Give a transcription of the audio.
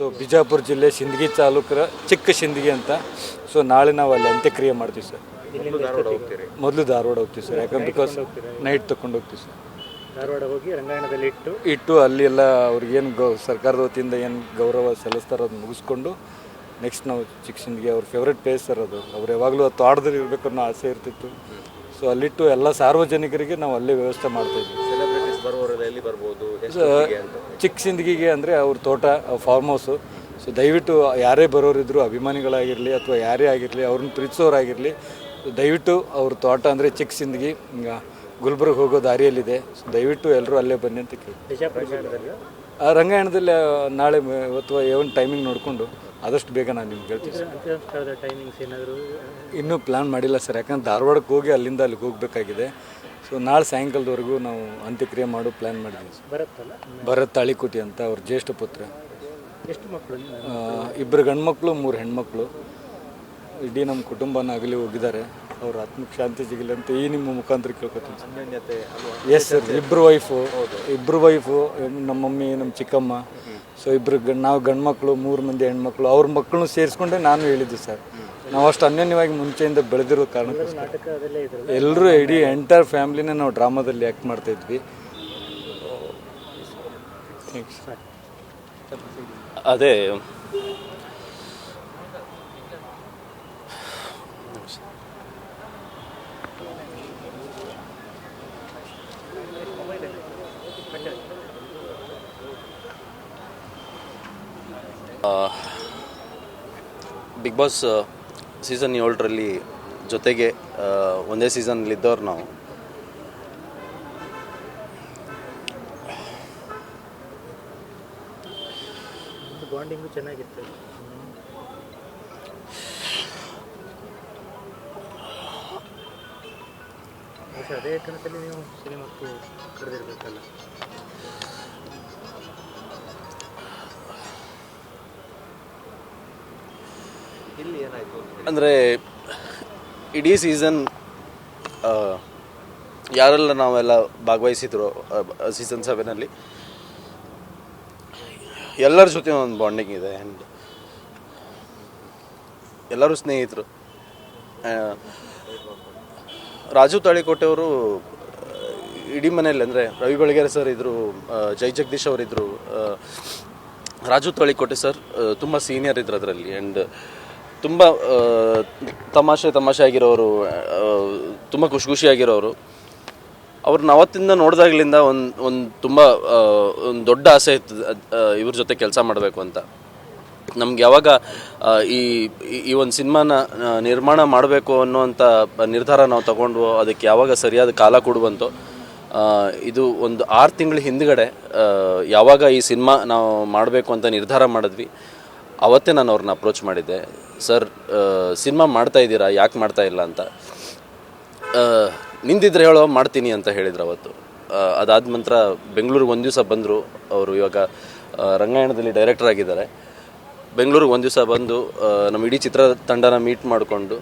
So Bijapur ಜಿಲ್ಲೆ ಸಿಂದಗಿ ತಾಲೂಕರ ಚಿಕ್ಕ ಸಿಂದಗಿ ಅಂತ. ಸೊ ನಾಳೆ ನಾವು ಅಲ್ಲಿ ಅಂತ್ಯಕ್ರಿಯೆ ಮಾಡ್ತೀವಿ ಸರ್. ಮೊದಲು ಧಾರವಾಡ ಹೋಗ್ತೀವಿ ಸರ್. ಯಾಕಂದ್ರೆ ಬಿಕಾಸ್ ನೈಟ್ ತಗೊಂಡು ಹೋಗ್ತೀವಿ ಸರ್. ಧಾರವಾಡ ಹೋಗಿ ರಂಗಾಯಣದಲ್ಲಿ ಇಟ್ಟು? ಇಟ್ಟು ಅಲ್ಲಿ ಎಲ್ಲ ಅವ್ರಿಗೇನು ಗೌ ಸರ್ಕಾರದ ವತಿಯಿಂದ ಏನು ಗೌರವ ಸಲ್ಲಿಸ್ತಾರೋ ಅದನ್ನ ಮುಗಿಸ್ಕೊಂಡು ನೆಕ್ಸ್ಟ್ ನಾವು ಚಿಕ್ಕ ಸಿಂದಗಿ ಅವ್ರ ಫೇವ್ರೆಟ್ ಪ್ಲೇಸ್ ಸರ್ ಅದು. ಅವ್ರು ಯಾವಾಗಲೂ ಅದು ತೋಟದಲ್ಲಿ ಇರಬೇಕು ಅನ್ನೋ ಆಸೆ ಇರ್ತಿತ್ತು. ಸೊ ಅಲ್ಲಿಟ್ಟು ಎಲ್ಲ ಸಾರ್ವಜನಿಕರಿಗೆ ನಾವು ಅಲ್ಲೇ ವ್ಯವಸ್ಥೆ ಮಾಡ್ತಾಯಿದ್ವಿ ಬರ್ಬೋದು? ಚಿಕ್ಕ ಸಿಂದಗಿಗೆ ಅಂದರೆ ಅವ್ರ ತೋಟ ಫಾರ್ಮ್ ಹೌಸು ಸೊ ದಯವಿಟ್ಟು ಯಾರೇ ಬರೋರಿದ್ರು, ಅಭಿಮಾನಿಗಳಾಗಿರಲಿ ಅಥವಾ ಯಾರೇ ಆಗಿರಲಿ, ಅವ್ರನ್ನ ಪ್ರೀತಿಸೋರಾಗಿರಲಿ, ದಯವಿಟ್ಟು ಅವ್ರ ತೋಟ ಅಂದರೆ ಚಿಕ್ಕ ಸಿಂದಗಿ ಗುಲ್ಬರ್ಗ್ ಹೋಗೋ ದಾರಿಯಲ್ಲಿದೆ. ಸೊ ದಯವಿಟ್ಟು ಎಲ್ಲರೂ ಅಲ್ಲೇ ಬನ್ನಿ ಅಂತ ಕೇಳಿ ರಂಗಾಯಣದಲ್ಲಿ ನಾಳೆ ಅಥವಾ ಏನು ಟೈಮಿಂಗ್ ನೋಡಿಕೊಂಡು ಆದಷ್ಟು ಬೇಗ ನಾನು ನಿಮ್ಗೆ ಹೇಳ್ತೀನಿ ಸರ್. ಅಂತ್ಯಸಂಸ್ಕಾರದ ಟೈಮಿಂಗ್ಸ್ ಏನಾದರೂ? ಇನ್ನೂ ಪ್ಲ್ಯಾನ್ ಮಾಡಿಲ್ಲ ಸರ್. ಯಾಕಂದ್ರೆ ಧಾರವಾಡಕ್ಕೆ ಹೋಗಿ ಅಲ್ಲಿಂದ ಅಲ್ಲಿಗೆ ಹೋಗಬೇಕಾಗಿದೆ. ಸೊ ನಾಳೆ ಸಾಯಂಕಾಲದವರೆಗೂ ನಾವು ಅಂತ್ಯಕ್ರಿಯೆ ಮಾಡೋ ಪ್ಲ್ಯಾನ್ ಮಾಡಿದ್ದೀವಿ ಸರ್. ಬರುತ್ತಲ್ಲ? ಭರತ್ ತಾಳಿಕೋಟಿ ಅಂತ ಅವ್ರ ಜ್ಯೇಷ್ಠ ಪುತ್ರ. ಎಷ್ಟು ಮಕ್ಕಳು ಇಬ್ಬರು ಇಬ್ಬರು ಗಂಡ್ಮಕ್ಳು ಮೂರು ಹೆಣ್ಮಕ್ಳು. ಇಡೀ ನಮ್ಮ ಕುಟುಂಬನ ಆಗಲಿ ಹೋಗಿದ್ದಾರೆ. ಅವ್ರ ಆತ್ಮಕ್ಕೆ ಶಾಂತಿ ಸಿಗಲಿ ಅಂತ ಈ ನಿಮ್ಮ ಮುಖಾಂತರ ಕೇಳ್ಕೊತೀನಿ ಸರ್. ಅನ್ಯೋನ್ಯತೆ ಅಲ್ವಾ? ಎಸ್ ಸರ್ ಇಬ್ಬರು ವೈಫು ಇಬ್ಬರು ವೈಫು ನಮ್ಮ ಮಮ್ಮಿ ನಮ್ಮ ಚಿಕ್ಕಮ್ಮ. ಸೊ ಇಬ್ಬರು ನಾವು ಗಂಡು ಮಕ್ಕಳು ಮೂರು ಮಂದಿ ಹೆಣ್ಮಕ್ಳು ಅವ್ರ ಮಕ್ಕಳನ್ನು ಸೇರಿಸ್ಕೊಂಡೆ ನಾನು ಹೇಳಿದ್ದು ಸರ್ ನಾವು ಅಷ್ಟು ಅನ್ಯೋನ್ಯವಾಗಿ ಮುಂಚೆಯಿಂದ ಬೆಳೆದಿರೋ ಕಾರಣಕ್ಕೋಸ್ಕರ. ನಾಟಕದಲ್ಲೇ ಇದ್ರು ಎಲ್ಲರೂ ಇಡೀ ಎಂಟೈರ್ ಫ್ಯಾಮ್ಲಿನೇ ನಾವು ಡ್ರಾಮಾದಲ್ಲಿ ಆ್ಯಕ್ಟ್ ಮಾಡ್ತಾ ಇದ್ವಿ. ಥ್ಯಾಂಕ್ಸ್ ಅದೇ ಬಿಗ್ ಬಾಸ್ ಸೀಸನ್ ಏಳರಲ್ಲಿ ಜೊತೆಗೆ ಆ, ಒಂದೇ ಸೀಸನ್ಲಿದ್ದವ್ರು ನಾವು. ಚೆನ್ನಾಗಿತ್ತು ಅದೇ ಕನಸಲ್ಲಿ ನೀವು ಸಿನಿಮಾಕ್ಕೆ ಕರೆದಿರ್ಬೇಕಲ್ಲ. ಅಂದರೆ, ಇಡೀ ಸೀಸನ್ ಯಾರೆಲ್ಲ ನಾವೆಲ್ಲ ಭಾಗವಹಿಸಿದ್ರು ಸೀಸನ್ ಸೆವೆನಲ್ಲಿ ಎಲ್ಲರ ಜೊತೆ ಒಂದು ಬಾಂಡಿಂಗ್ ಇದೆ ಆ್ಯಂಡ್ ಎಲ್ಲರೂ ಸ್ನೇಹಿತರು. ರಾಜು ತಾಳಿಕೋಟೆಯವರು ಇಡೀ ಮನೆಯಲ್ಲಿ ಅಂದರೆ ರವಿ ಬೆಳಗೆರೆ ಸರ್ ಇದ್ದರು ಜೈ ಜಗದೀಶ್ ಅವರಿದ್ದರು ರಾಜು ತಾಳಿಕೋಟೆ ಸರ್ ತುಂಬ ಸೀನಿಯರ್ ಇದ್ರು ಅದರಲ್ಲಿ ಆ್ಯಂಡ್ ತುಂಬ ತಮಾಷೆ ತಮಾಷೆ ಆಗಿರೋರು ತುಂಬ ಖುಷಿ ಖುಷಿಯಾಗಿರೋರು ಅವ್ರನ್ನ ಅವತ್ತಿಂದ ನೋಡಿದಾಗ್ಲಿಂದ ಒಂದು ಒಂದು ತುಂಬ ಒಂದು ದೊಡ್ಡ ಆಸೆ ಇತ್ತು ಇವ್ರ ಜೊತೆ ಕೆಲಸ ಮಾಡಬೇಕು ಅಂತ. ನಮ್ಗೆ ಯಾವಾಗ ಈ, ಈ- ಒಂದು ಸಿನಿಮಾನ ನಿರ್ಮಾಣ ಮಾಡಬೇಕು ಅನ್ನೋವಂಥ ನಿರ್ಧಾರ ನಾವು ತಗೊಂಡು ಅದಕ್ಕೆ ಯಾವಾಗ ಸರಿಯಾದ ಕಾಲ ಕೊಡುವಂತು ಇದು ಒಂದು ಆರು ತಿಂಗಳ ಹಿಂದ್ಗಡೆ ಯಾವಾಗ ಈ ಸಿನಿಮಾ ನಾವು ಮಾಡಬೇಕು ಅಂತ ನಿರ್ಧಾರ ಮಾಡಿದ್ವಿ, ಅವತ್ತೇ ನಾನು ಅವ್ರನ್ನ ಅಪ್ರೋಚ್ ಮಾಡಿದ್ದೆ. ಸರ್ ಸಿನಿಮಾ ಮಾಡ್ತಾ ಇದ್ದೀರಾ, ಯಾಕೆ ಮಾಡ್ತಾ ಇಲ್ಲ ಅಂತ. ನಿಂದಿದ್ರೆ ಹೇಳೋ ಮಾಡ್ತೀನಿ ಅಂತ ಹೇಳಿದ್ರು ಅವತ್ತು. ಅದಾದ ನಂತರ ಬೆಂಗಳೂರಿಗೆ ಒಂದು ದಿವಸ ಬಂದರು ಅವರು. ಇವಾಗ ರಂಗಾಯಣದಲ್ಲಿ ಡೈರೆಕ್ಟರ್ ಆಗಿದ್ದಾರೆ. ಬೆಂಗಳೂರಿಗೆ ಒಂದು ದಿವಸ ಬಂದು ನಮ್ಮ ಇಡೀ ಚಿತ್ರ ತಂಡನ ಮೀಟ್ ಮಾಡಿಕೊಂಡು